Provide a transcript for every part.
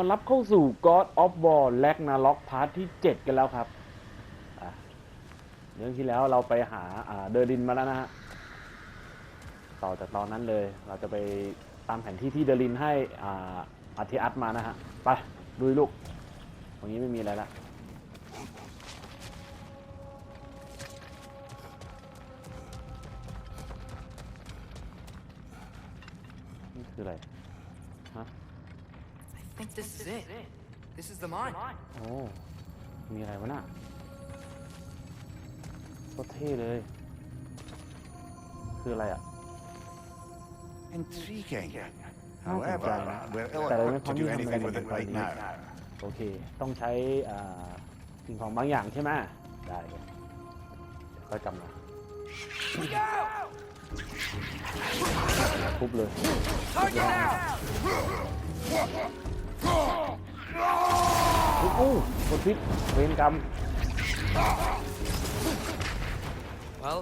ตอนรับเข้าสู่ God of War Ragnarok พาร์ทที่ 7 กันแล้วครับเรื่องที่แล้วเราไปหาเดอร์ดินมาแล้วนะฮะ ต่อจากตอนนั้นเลย เราจะไปตามแผนที่ที่เดอร์ลินให้อ่าอาทิอัสมานะฮะ ไปดูลูก ตรงนี้ไม่มีอะไรละนี่คืออะไร think this is it. This is the mine. โอ้ มีอะไรวะน่ะโคตรเท่เลย คืออะไรอะ Intriguing. Ah, However, okay. we're Pero ill-equipped to may do kami anything naman with it nagagawa right dito. now. โอเค ต้องใช้อ่าสิ่งของบางอย่างใช่ไหมได้เลยค่อยกลับมาทุบเลยโอ้โหกดพิษเวรกรรม Well,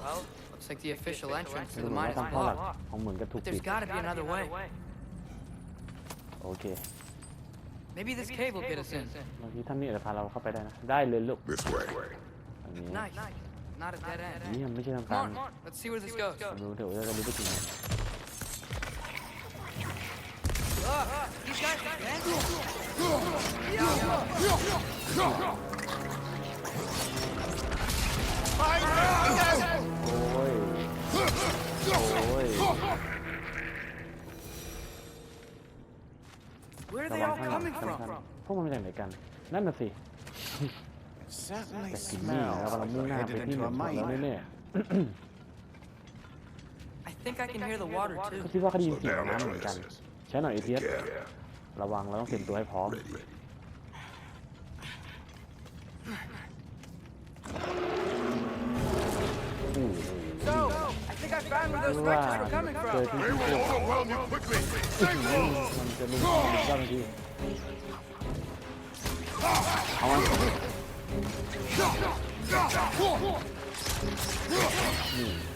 looks like the official entrance ดู to เห the มือน mine ว่า is ทางเข้าหลัก blocked. ของเหมือนกับถูก But ปิ there's ด gotta be another way. โอเค Maybe this cave will get us in. บางทีท่านนี่อาจจะพาเราเข้าไปได้นะ ได้เลยลูก This way. อันนี้ Nice. Not a dead อันนี้ end. ยังไม่ใช่ทาง Come การ on, let's see where this goes. รู้เดี๋ยวจะรู้ไปถึงไหน Look, these guys are bent. โอ้ย โอ้ย Where are ระ they วัง all ข้างหลัง coming ข้างหลัง from? พวกมันมาจากไหนกัน นั่นน่ะสิ It certainly แต่กินนี่เรา smells กำลัง like มุ่ง we're หน้าไป headed ที่ into ห a นึ่งแล้ว mine. แน่ I think I can hear the water ๆก็ too. คิดว่าเขาได้ยิน Slow เสียง down, น้ำเหมือนกัน Atreus. ใช้หน่อยเอเทียส Yeah. ระวังเราต้องเตรียมตัวให้พร้อม Ready. อู้ So, I think I found where those ว่า specters were coming เจอ from. ที่ที่พวก overwhelm you quickly. มันจะลุกขึ้นมาทันทีเอามันนี่ท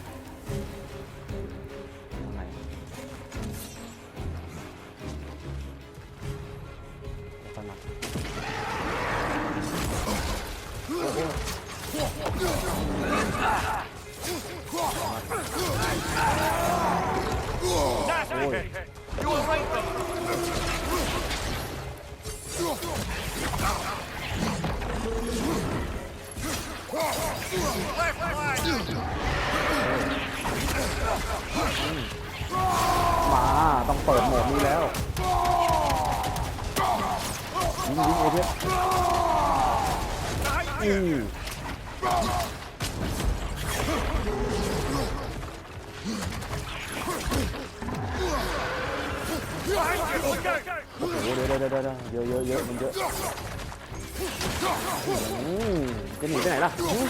จะหนีไปไหนล่ะอืม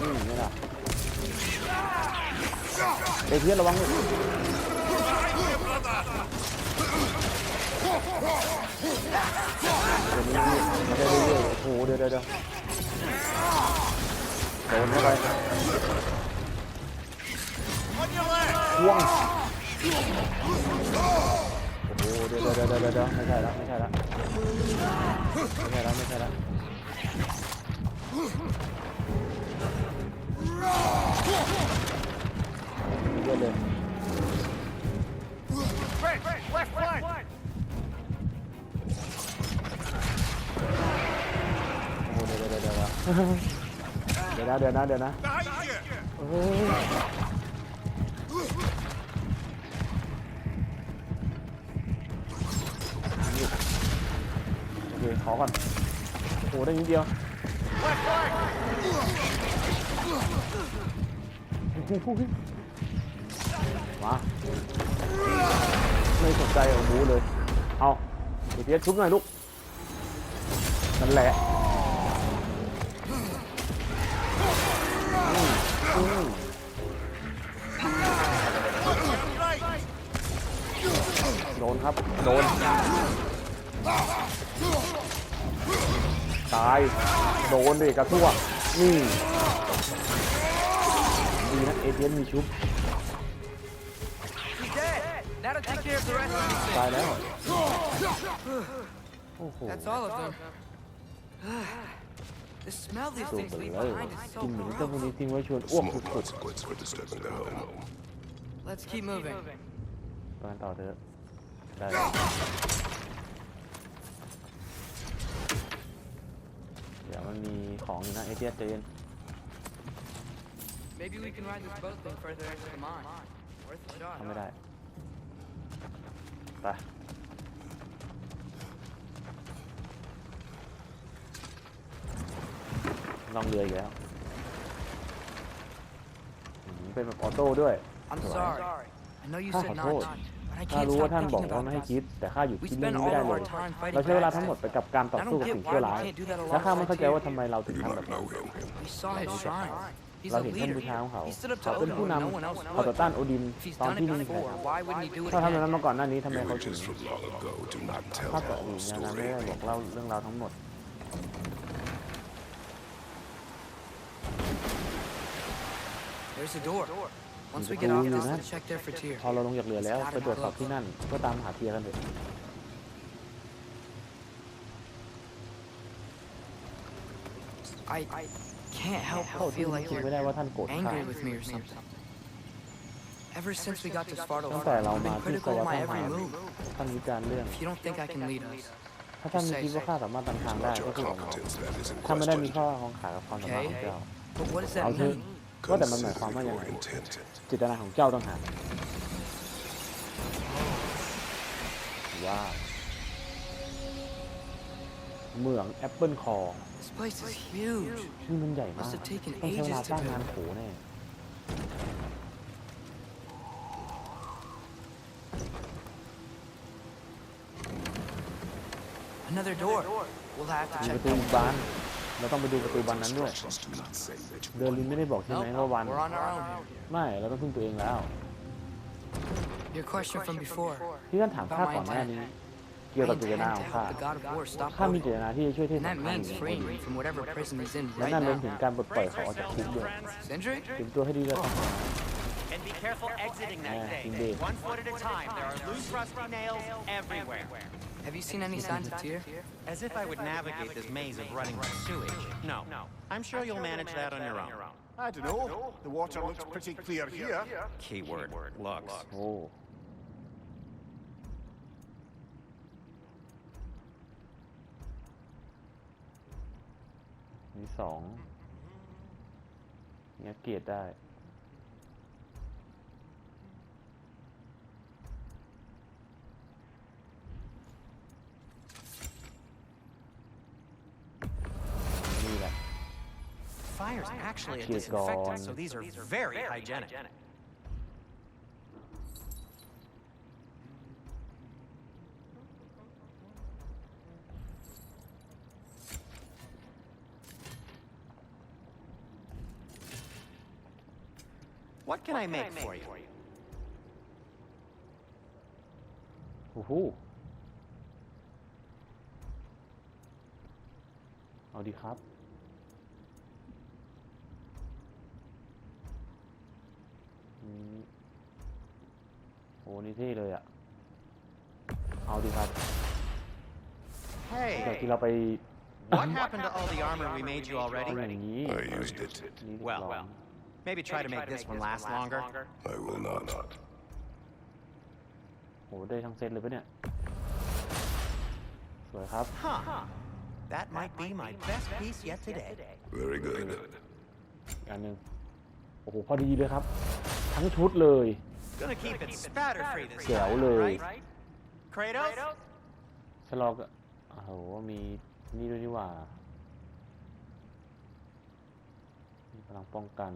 อืมนี่ล่ะเอเทียสระวังด้วยเดี๋ยวนี้มันจะเรื่อยๆโอ้โหเดี๋ยวเดี๋ยวเดี๋ยวโดนเข้าไปพ่วง เดี๋ยวเดี๋ยวเดี๋ยวเดี๋ยวเดี๋ยวไม่ใช่ละไม่ใช่ละไม่ใช่ละไม่ใช่ละเยอะเลยโอ้โหเดี๋ยวเดี๋ยวเดี๋ยวเดี๋ยวเดี๋ยวนะเดี๋ยวนะเดี๋ยวนะเออโอเคขอก่อนโอ้โหได้นิดเดียวโอ้โหมาไม่สนใจโอ้โหเลย เอาเดี๋ยวชุบหน่อยลูกนั่นแหละโดนครับ โดน ตาย โดนดิกระทั่วนี่ดีนะเอเทียนมีชุบ He's dead. That'll take care of the rest of ตายแล้ว you. โอ้โห That's all of them. the smell these ตัว things เบล leave อ behind is กิน so เหม็นเจ้าพวก gross. นี้ทิ้งไว้ชวนอ้วก Small สุด consequence for disturbing the home. Let's keep moving. ๆไปกันต่อเถอะได้เดี๋ยว มันมีของอยู่นะเอเทียสเจน Maybe we can ride this boat thing further into the mine. Worth a shot. ทำไม่ได้ ไป ลองเรืออีกแล้วอืมเป็นแบบออโต้ด้วย I'm Alright. sorry. I know you ข้า said ขอ not โทษ to, but I ข้า can't รู้ว่า stop ท่านบอก thinking ว่าไม่ให้ about คิด that. แต่ข้าหยุด We คิดเรื่อง spend นี้ไม่ all ได้ of เล our ย time fighting เราใช้เวลา bad ทั้งหมด guys. ไปกับการต่อ I สู้ don't กับ get สิ่ง why ชั่ว we ร้าย can't do that และข้า alongside ไม่เข้าใจว่า Tyr. ทำไมเราถึง You ทำ do แบ not บนั้น know him. We saw ไม่ his รู้จัก shine. เขา He's เรา a เห็นท่าน leader. บูชาของเขา He stood up เขา to เป็น Odin ผู้ when น no one else ำเขาต่อ would. ต้านโอดิน If he's ตอน done ที่ it นิ่งแพ้ before, why wouldn't he do it ถ้าทำแบบ again? นั้นมาก่อนหน้านี้ทำไมเขาถึง Images from long ago do not tell ภาพ the ต่อ whole อื่นนานาไม่ story. ได้บอกเล่าเรื่องราวทั้งหมด There's a door. Once we There's get a off door this, in let's check there for Tyr. พอเราลงจากเรือแล้วไปตรวจสอบที่นั่นเพื่อตามหาเทียร์กันเถอะ I can't help เขา but ที่ feel ไม่ like คิด you're ไม่ได้ว่าท่านโกรธข้า angry with me or something. Ever since we got to ตั้ง Svartalfheim, แต่เรา you've มา been ที่ส critical วร of ร my ค์ every move. ท่านวิจารณ์เรื่อง If you don't think I can lead us, ถ้าท่านไม่คิดว่าข้าสามารถนำทางได้ Not ก็ your คือของเรา competence that is in ถ้าไม่ได้มี question. ข้อของขากับความสามารถของเจ้า but what does เอา that เถอะ mean? ว่าแต่มันหมายความว่า Consider อย่างไร your intent. จิตนาของเจ้าต้องหากว้าวเหมืองแอปเปิลคอ This place is huge. นี่มันใหญ่มาก Must have taken ต้องใช้เวลา ages to สร้าง build. งานโขแน่ Another door. We'll have to มีป check ระตู that. บาน เราต้องไปดูประตูบานนั้นด้วย Instructions do not say which เดินลินไม่ได้บอกใช่ไหมว่าวัน We're on our own here. ไม่เราต้องพึ่งตัวเองแล้ว Your question from before. ที่ท่านถามข้าก่อนหน้านี้เกี่ยว I กับเจต intend นา to ของข้า help the god of war stop ข้ามีเจ Odin. ตนาที่จะช่วยเทพ And ส that งคราม means freeing him from whatever prison he's in และ right นั่นรวมถึง now. การปลดปล่อยเขาออกจากคุกด้วย Sindri? เตรียมตัวให้ดีเลยครับ And be careful exiting that Yeah, thing. indeed. One foot at a time. There are loose, rusty nails everywhere. Have you seen any signs of Tyr? As if I would navigate this maze of running sewage. No. I'm sure you'll manage that on your own. I don't know. The water looks pretty clear here. Keyword looks. โอ้มีสองเนี่ยเกียรติได้ Fire's actually a Keep disinfectant, going. so these are very hygienic. What can I make for you? โอ้โหเอาดีครั นี่เท่เลยอะ เอาดีครับ จาก Hey, ที่เราไป what happened to all the armor we made you เป็น already? อย่างนี้ I used it. นี่ Well, ลอง Maybe try to make this one last longer. I will not. โอ้ได้ทั้งเซตเลยปะเนี่ย สวยครับ Huh. That might be my best piece yet today. Very good. อีกอันหนึ่งโอ้โห พอดีเลยครับ ทั้งชุดเลย Gonna keep it spatter free this แจ๋ว time, เลย right? Kratos? ชะลอกโอ้โหมีนี่ด้วยนี่หว่ามีพลังป้องกัน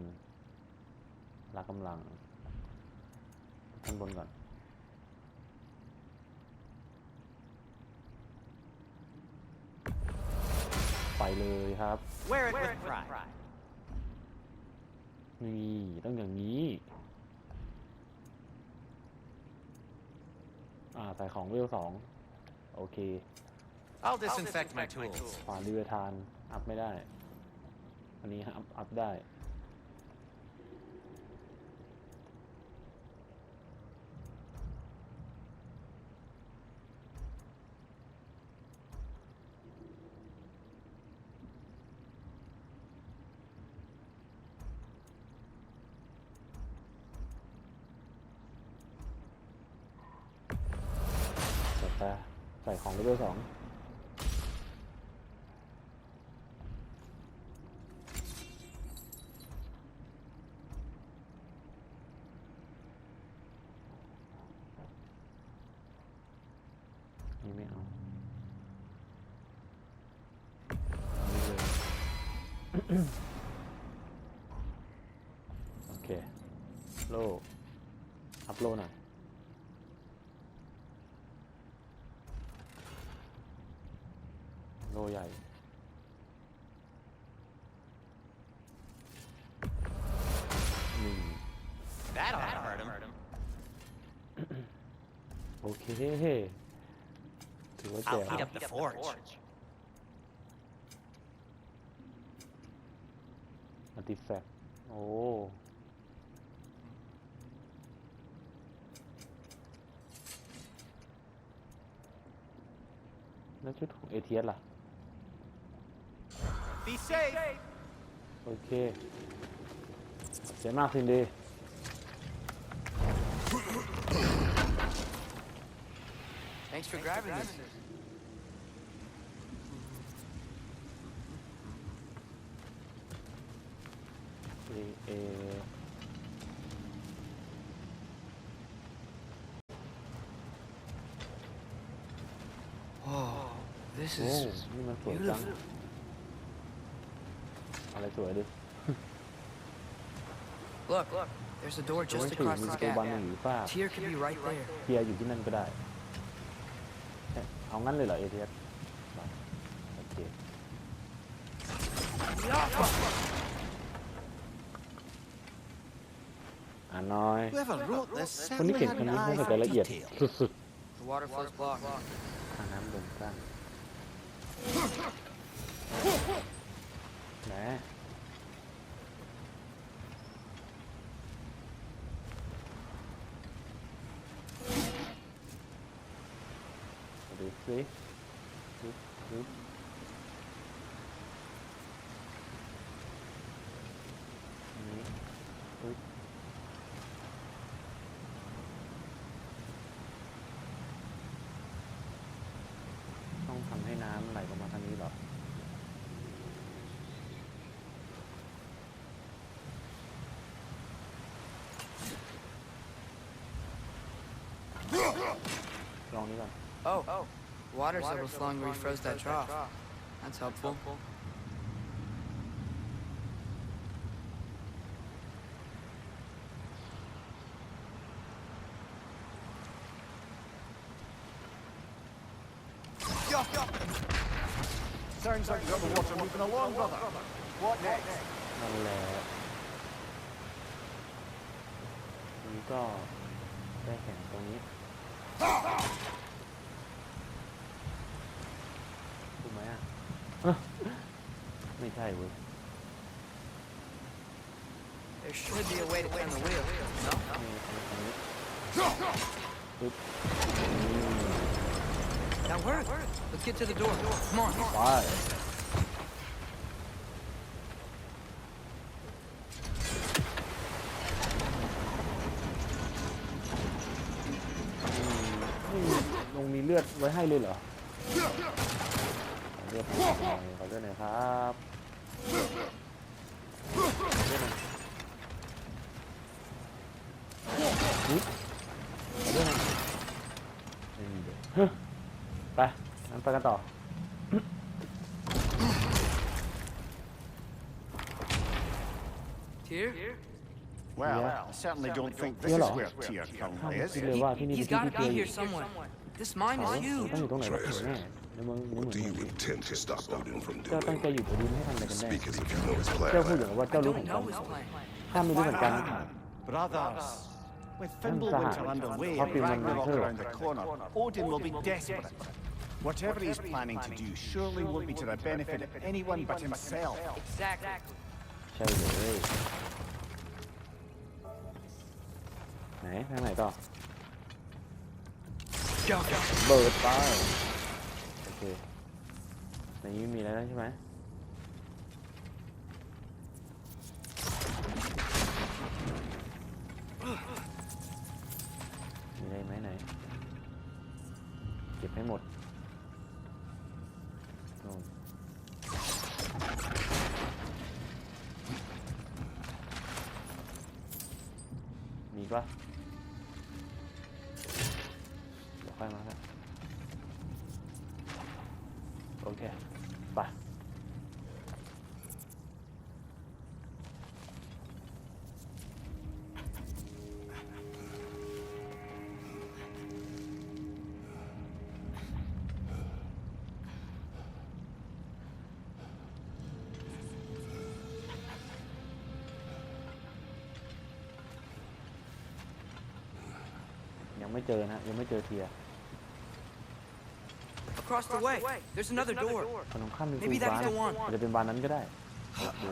พละกำลังท่านบนก่อน ไปเลยครับ Wear it with pride. นี่ต้องอย่างนี้ อ่าใส่ของเวลสองโอเค I'll disinfect my tools. ขวาเรือทาน อัพไม่ได้ อันนี้อัพอัพได้ ใส่ของเลเวลสอง เคถือว่า I'll แจ๋ว heat up the forge. อันติแฟกโอ้ แล้วชุดของเอทีเอสล่ะ Be safe. โอเคเสียมากสินดี Thanks for grabbing this. เอเอ Whoa, this โอ้ is นี่มันสวยจัง beautiful. อะไรสวยดิ Look, look. There's a door จะไม่ just ถือ across มี this ตัวบัง gap. หรือฝ้า Tier could be right there. เทียร์อยู่ที่นั่นก็ได้ เอ๊ะเอางั้นเลยเหรอเอทีเอสโอเคอ่านน้อย Whoever wrote this คนที่ certainly เขียน had คน an นี้คง eye ใส่ for รายละเอียด detail. สุด The water flow's blocked. ๆทางน้ำบนกลางแหมดู สิดูดูอันนี้อุ๊ยต้องทำให้น้ำไหลลงมาทางนี้เหรอลองนี้ก่อน Oh, water's overflowing where you froze that trough. That's helpful. Sounds like you've got the water moving along, brother. What next? นั่นแหละทีนี้ก็ได้แข่งตรงนี้ ใช่เว้ย There should be a way to turn the wheel. No? นี่ตรงนี้ปึ๊บ That worked. Let's get to the door. Come on. ไป อืมนี่ลงมีเลือดไว้ให้เลยเหรอขอเลือดหน่อยขอเลือดหน่อยครับ ขอเลือดหน่อยอุ๊ยขอเลือดหน่อยไม่มีเลยเฮ้ยไปงั้นไปกันต่อ Tier? Well, Yeah. I certainly don't think this Yeah, is no. where Tyr currently คิด is. เลยว่าที่นี่ He's เป็นที่ got ที่ to เที be ยอ here ยู่ somewhere. This mine เขา is ต้อง huge. อยู่ตรงไหนกับเทียแน่ในเมืองในเมือง What do you นี้ intend to stop Odin from เจ้าตั้งใจ doing? อยู่กับดินให้ทำอะไรกันแน่ Speak as if you know his เจ้าพูด plan. อย่างว่า I เจ้ารู้ don't แผนการ know his plan. ข้าไม่รู้เหมือนกัน Brothers, with I'm Fimbulwinter sorry. underway Happy and man, Ragnarok too. around the corner, Odin will be desperate. Whatever he's planning to do surely won't be to the benefit of anyone but himself. Exactly. ใช่เลยไหนทางไหนต่อ Go, go. เบิร์ดไปโอ เคในนี้ไม่มีอะไรแล้วใช่ไหมมีอะไรไหมไหน เก็บให้หมด โอเค ไป ยังไม่เจอนะ ยังไม่เจอเทีย Across the way, there's another door. ขนมข้ามเป็น Maybe บาน that's the one. อาจจะเป็นบานนั้นก็ได้โอเค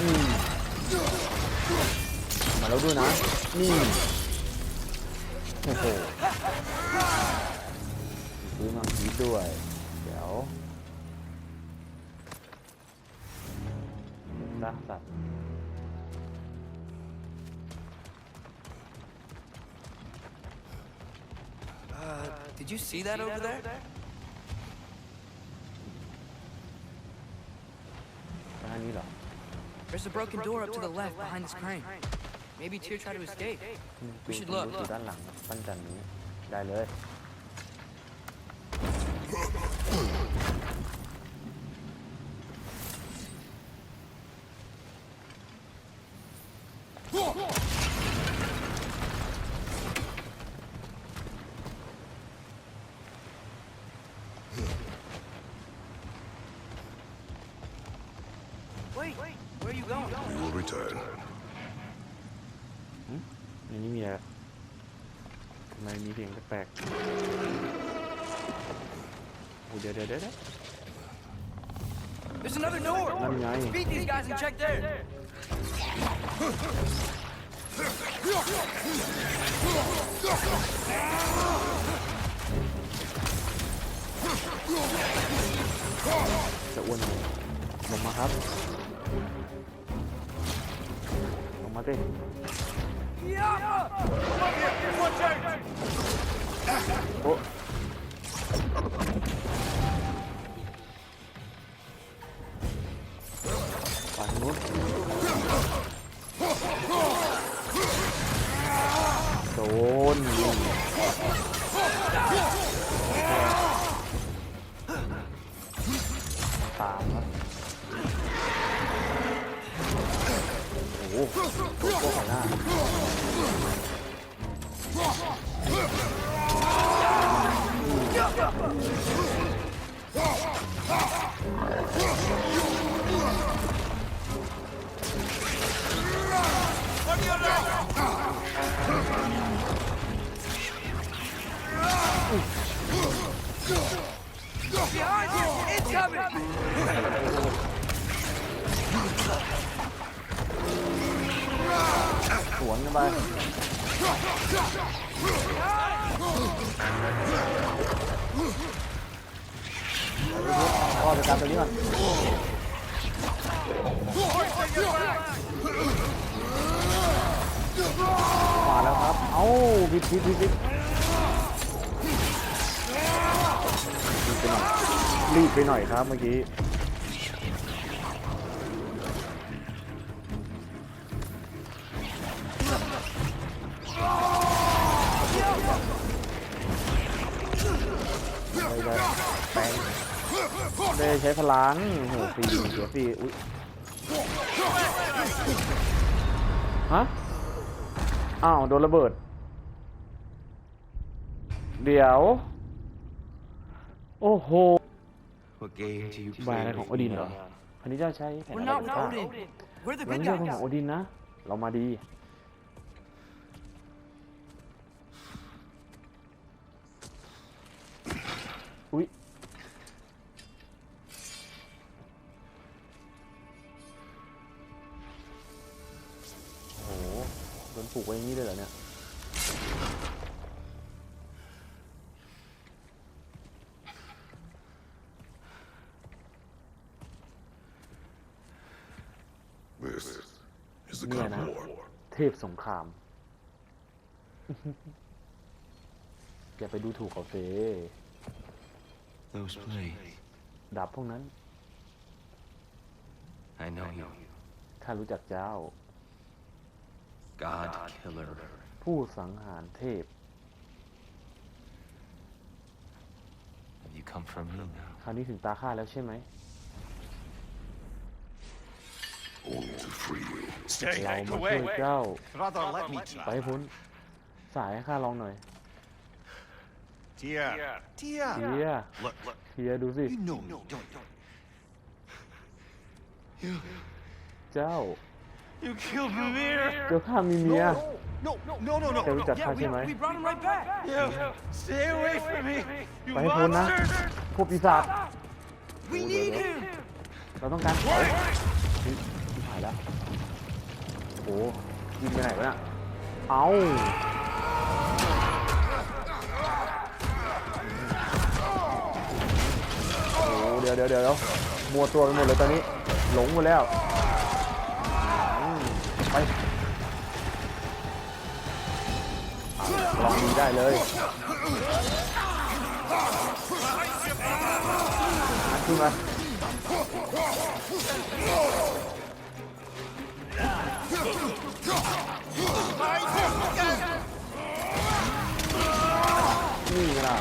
อืมมาแล้วด้วยนะ นี่ โอ้โหซื้อมาผีด้วย เดี๋ยว รักสัตว์ Uh, did you see that over there? ทางนี้เหรอ There's a broken door up to the left behind this crane. Maybe Tyr tried to escape. อืม We should ดู look. ดูด้านหลังปั้นจันนี้ ได้เลย Wait, where are you going? We will return. ในนี้มีอะไรทำไมมีเสียงแปลกๆโอ้เดี๋ยวเดี๋ยวเดี๋ยวเดี๋ยว There's another door. นั่นไง Beat these guys and check there. จะอ้วน หน่ ก็ไปตามตัวนี้ก่อนมาแล้วครับ เอ้าบิดบิดบิดบิดรีบไปหน่อยรีบไปหน่อยครับเมื่อกี้ไม่ได้แปลง ได้ใช้พลังโหฟรีเสียฟรีอุ้ยฮะ อ้าว โดนระเบิด เดี๋ยว โอ้โห What game do you บาย play? อะไรของโอดินเหรออันนี้เจ้าใช้แผน We're อะไร not กันบ้าง Odin. We're the เรา good ไม่ใช่คนข guys. องโอดินนะ เรามาดี อุ๊ย โดนปลูกไว้อย่างนี้เลยเหรอเนี่ย This is the Yeah, God no. of War. เทพสงคราม อย่าไปดูถูกเขาเซ Those blades. ดาบพวกนั้น I know you. ข้ารู้จักเจ้า God killer. ผู้สังหารเทพ Have you come for me now? คราวนี้ถึงตาข้าแล้วใช่ไหม Only to free you. เรามาช่วยเจ้า Brother, let me ไป try. ให้พ้นสายให้ข้าลองหน่อย Dear. เที Dear. ย Look, look. เทียดูสิ You know me, don't you? เจ้า You killed Mimir! เจ้าข้ามีเมีย No, no, no, no, เจ้ารู้ no. จักข้าใช่ไหม We brought him right back. You, stay away from me, you ไปให้พ้นนะ monster! พวกปีศาจ We need him. เราต้องการเขาเฮ้ยชิบหายแล้วโอ้ยิงไปไหนวะเนี่ยเอาโอ้เดี๋ยวเดี๋ยวเดี๋ยวมัวตัวไปหมดเลยตอนนี้ หลงหมดแล้วอืม ไปลองดีได้เลยขึ้นมานี่ไงล่ะ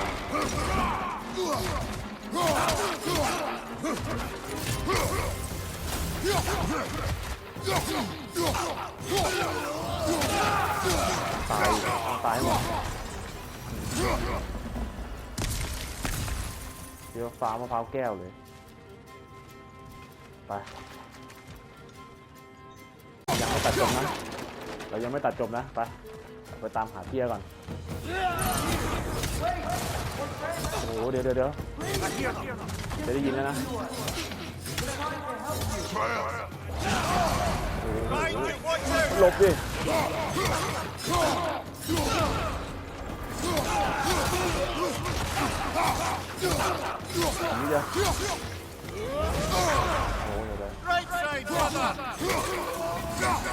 ตายตายหมดเดี๋ยวฟ้ามะพร้าวแก้วเลย ไป ยังไม่ตัดจบนะ เรายังไม่ตัดจบนะ ไป ไปตามหาเทียก่อน โอ้โห เดี๋ยวเดี๋ยวเดี๋ยวจะได้ยินแล้วนะ หลบดิอันนี้เดียวโอ้ยเดี๋ยวเดี๋ยว Right side, brother!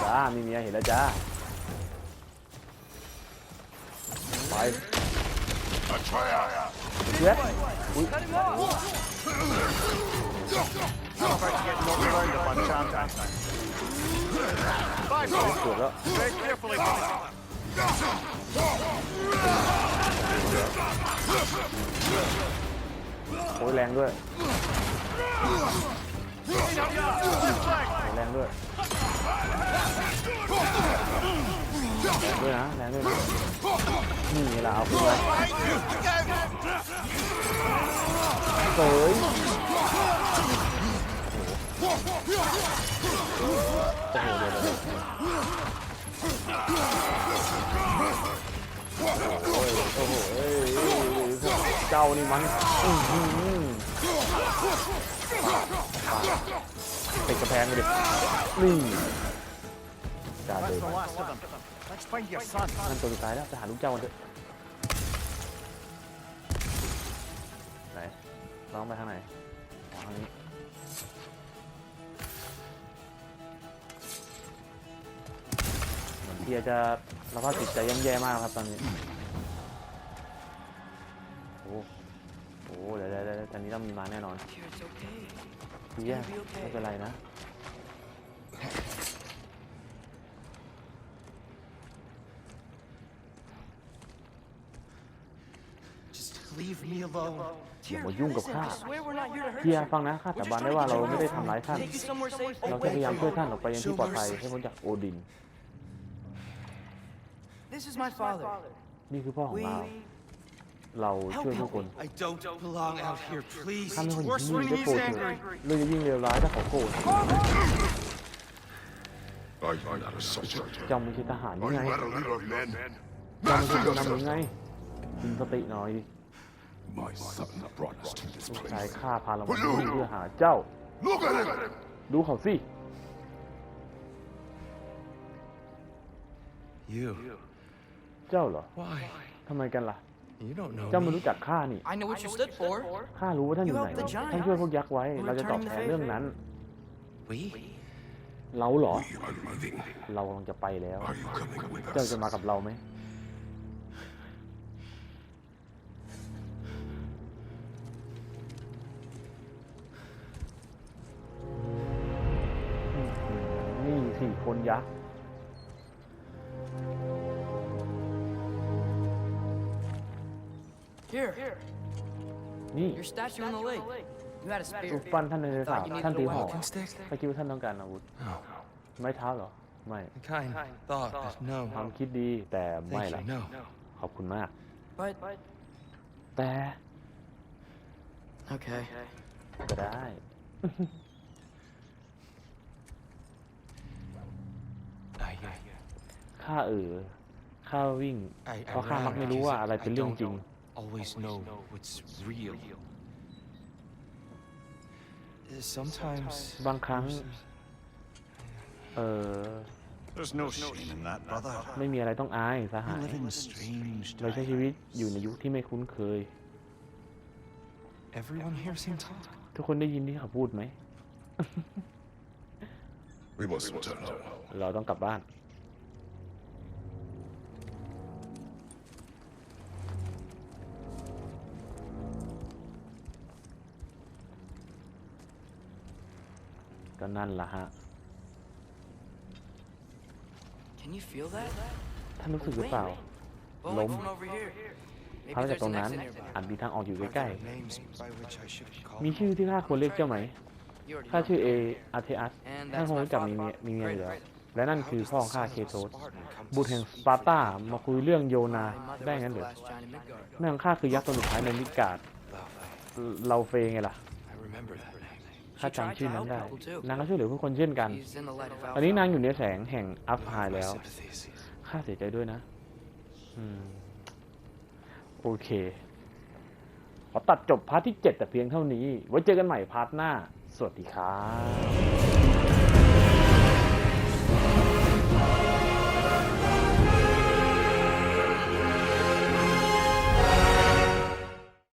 จ้ามีเมียเห็นแล้วจ้าไป A trap! เช็ดอุ้ย Cut him off. I'm about to get knocked around a bunch, aren't I? Bye, ตรวจแล้ว Very carefully, brother. โอ้ยแรงด้วยโอ้ยแรงด้วยแรงด้วยนะแรงด้วยนะนี่ไงล่ะเอาขึ้นมาเฮ้ย โอ้โหเดี๋ยวเดี๋ยวเดี๋ยวโอ้ยโอ้โหเอ้ยเอ้ยเอ้ยพวกเจ้านี่มันอื้อหือติดกระแพงเลยดินี่จ่าเดิ That's น the last of them. Let's find your son. นั่นตัวสุดท้ายแล้วไปหาลูกเจ้ากันเถอะไหนน้องไปทางไหนอ๋อทางนี้ ทียจะสภาพจิตใจย่ำแย่มากครับตอนนี้ โอ้โหเดี๋ยวเดี๋ยวเดี๋ยวตอนนี้ต้องมีมาแน่นอน Here, it's okay. เทียไม่เป็นไรนะ Just leave me alone. อย่ามายุ่งกับ Listen, ข้า I swear we're not here to hurt เทีย you. ฟังนะข้าสาบานได้ว่าเราไม่ได้ทำร้ายท่าน Take you somewhere safe. เราแค่พยายามช่วยท่านออกไปยังที่ปลอดภัยให้พ้นจากโอดิน This is my father. นี่คือพ่อของ We เรา เราช่วยทุกคน I don't belong out here, please. ท่านเป็นคน worse ยิ่ง when จะ he's โกรธเธอ angry. เรื่องจะยิ่งเลวร้ายถ้าเขาโกรธ Are you not a soldier? เจ้าไม่ใช่ทหารยั Are งไง you not a leader of men? เจ้าไม่ใช่ผู้นำหรือไงคุมสติหน่อย My son brought us to this ลูกชาย place. ข้าพาเรามาที่นี่เพื่อหาเจ้า Look at him! ดูเขาสิ You. เจ้าเหรอทำไมกันล่ะเจ้าไม่รู้จักข้านี่ข้ารู้ว่าท่านอยู่ไหนท่านช่วยพวกยักษ์ไว้ เราจะตอบแทนเรื่องนั้น We? เราเหรอเรากำลังจะไปแล้วเจ้าจะมากับเราไหม นี่สี่คนยักษ์ นี่ your statue on the lake. You had a รูป spear. ปั้นท่านในสาว Thought you ท่าน needed ตี a หอก walking stick. ไม่คิดว่าท่านต้องการอาวุธ No. ไม้เท้าเหรอ ไม่ I kind thought, but no. ความคิดดีแต่ไม่ Thank ละ you, no. ขอบคุณมาก But, แต่ okay. ก็ได้ I, ข้าเออข้าวิ่ง I, เพราะข้ามักไม่รู้ว่าอะไรเป็นเรื่องจริง always know what's real. Sometimes บางครั้ง เออ There's no shame in that, brother. ไม่มีอะไรต้องอายสหา We ย live in strange เราใช้ times. ชีวิตอยู่ในยุคที่ไม่คุ้นเคย everyone hears him talk. ทุกคนได้ยินที่เขาพูดไหม We must return home. เราต้องกลับบ้าน ก็นั่นละฮะ Can you feel that? ท่านรู้สึกหรือเปล่า Blowing Lom. from over here. พา Maybe จาก there's ตรง an นั้น exit nearby. อาจมีทางออกอยู่ใกล้ names by which I should call ๆมีชื่อที่ข้าควรเรียกเจ้าไหม You already ข้า know. ชื่อเออาเทอัส And ท่าน that's คง my รู้จักมี father. เมียมีเมียอยู่ Great, แล้ว great. และนั่น How คือ does พ่อ the ของข้า son เค of a โซส Spartan come to บุตรแห่ง speak สปาร์ตา with me? มาคุยเรื่องโยนา My mother ได้ was งั้น the เหรอ last giant in Midgard. แม่ของข้าคือยักษ์ตัวสุดท้ายในมิดการ์ด Love, เราเฟยไงล่ะ I remember that name. ข้าจำชื่อนั้นได้ She tried to help people too. นางก็ช่วยเหลือผู้คนเช่นกัน He's in the light of ตอนนี้นาง Valhalla. อยู่ในแสงแห่งอัพไฮ My แล้ว sympathies. ข้าเสียใจด้วยนะอืมโอเค ขอตัดจบพาร์ทที่ 7 แต่เพียงเท่านี้ ไว้เจอกันใหม่พาร์ทหน้า สวัสดีครับ